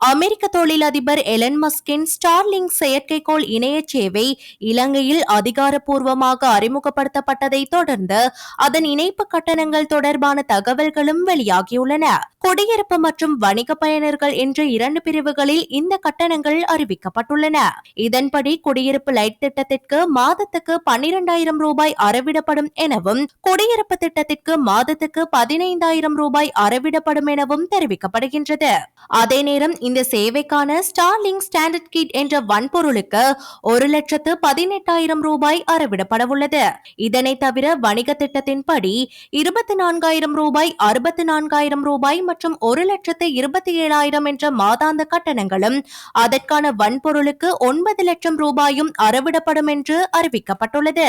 அமெரிக்க தொழிலதிபர் Elon மஸ்கின் Starlink செயற்கைக்கோள் இணைய சேவை இலங்கையில் அதிகாரப்பூர்வமாக அறிமுகப்படுத்தப்பட்டதை தொடர்ந்து அதன் இணைப்பு கட்டணங்கள் தொடர்பான தகவல்களும் வெளியாகியுள்ளன. குடியிருப்பு மற்றும் வணிக பயனர்கள் என்ற இரண்டு பிரிவுகளில் இந்த கட்டணங்கள் அறிவிக்கப்பட்டுள்ளன. இதன்படி குடியிருப்பு லைட் திட்டத்திற்கு மாதத்துக்கு பன்னிரண்டாயிரம் ரூபாய் அறவிடப்படும் எனவும் குடியிருப்பு திட்டத்திற்கு மாதத்துக்கு பதினைந்தாயிரம் ரூபாய் அறவிடப்படும் எனவும் தெரிவிக்கப்படுகின்றது. அதே நேரம் இந்த சேவைக்கான ஸ்டார்லிங் ஸ்டாண்டர்ட் கிட் என்ற வன்பொருளுக்கு ஒரு லட்சத்து பதினெட்டாயிரம் ரூபாய் அறவிடப்படவுள்ளது இதனை தவிர வணிக திட்டத்தின்படி இருபத்தி நான்காயிரம் ரூபாய் அறுபத்தி நான்காயிரம் ரூபாய் மற்றும் ஒரு லட்சத்து இருபத்தி ஏழாயிரம் என்ற மாதாந்த கட்டணங்களும் அதற்கான வன்பொருளுக்கு ஒன்பது லட்சம் ரூபாயும் அறவிடப்படும் என்று அறிவிக்கப்பட்டுள்ளது.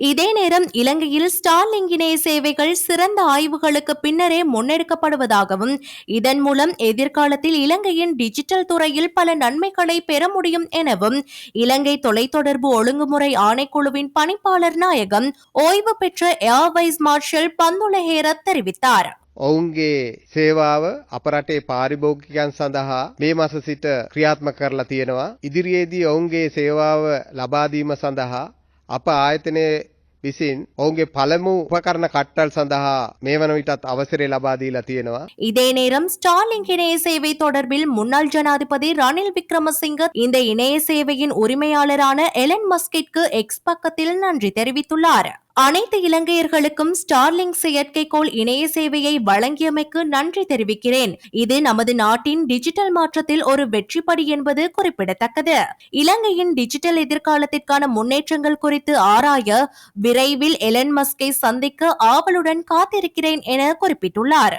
இதே நேரம் இலங்கையில் ஸ்டார்லிங்க் இணைய சேவைகள் சிறந்த ஆய்வுகளுக்கு பின்னரே முன்னெடுக்கப்படுவதாகவும் இதன் மூலம் எதிர்காலத்தில் இலங்கையின் டிஜிட்டல் துறையில் பல நன்மைகளை பெற முடியும் எனவும் இலங்கை தொலைத்தொடர்பு ஒழுங்குமுறை ஆணைக்குழுவின் பணிப்பாளர் நாயகம் ஓய்வு பெற்ற ஏர்வைஸ் மார்ஷல் பந்துலஹேரத் தெரிவித்தார் ඔවුන්ගේ සේවාව අප රටේ පාරිභෝගිකයන් සඳහා මේ මස සිට ක්‍රියාත්මක කරලා තියෙනවා. ඉදිරියේදී ඔවුන්ගේ සේවාව ලබාදීම සඳහා අප ආයතනය විසින් ඔවුන්ගේ පළමු උපකරණ කට්ටල් සඳහා මේ වන විටත් අවසරය ලබාදීලා තියෙනවා. இதே நேரம் ஸ்டார்லிங்க் இணைய சேவை தொடர்பில் முன்னாள் ஜனாதிபதி ரணில் விக்ரமசிங்க இந்த இணைய சேவையின் உரிமையாளரான எலன் மஸ்கிற்கு எக்ஸ் பக்கத்தில் நன்றி தெரிவித்துள்ளார் அனைத்து இலங்கையர்களுக்கும் ஸ்டார்லிங் செயற்கைக்கோள் இணைய சேவையை வழங்கியமைக்கு நன்றி தெரிவிக்கிறேன். இது நமது நாட்டின் டிஜிட்டல் மாற்றத்தில் ஒரு வெற்றிப்படி என்பது குறிப்பிடத்தக்கது. இலங்கையின் டிஜிட்டல் எதிர்காலத்திற்கான முன்னேற்றங்கள் குறித்து ஆராய விரைவில் எலன் மஸ்கை சந்திக்க ஆவலுடன் காத்திருக்கிறேன் என குறிப்பிட்டுள்ளார்.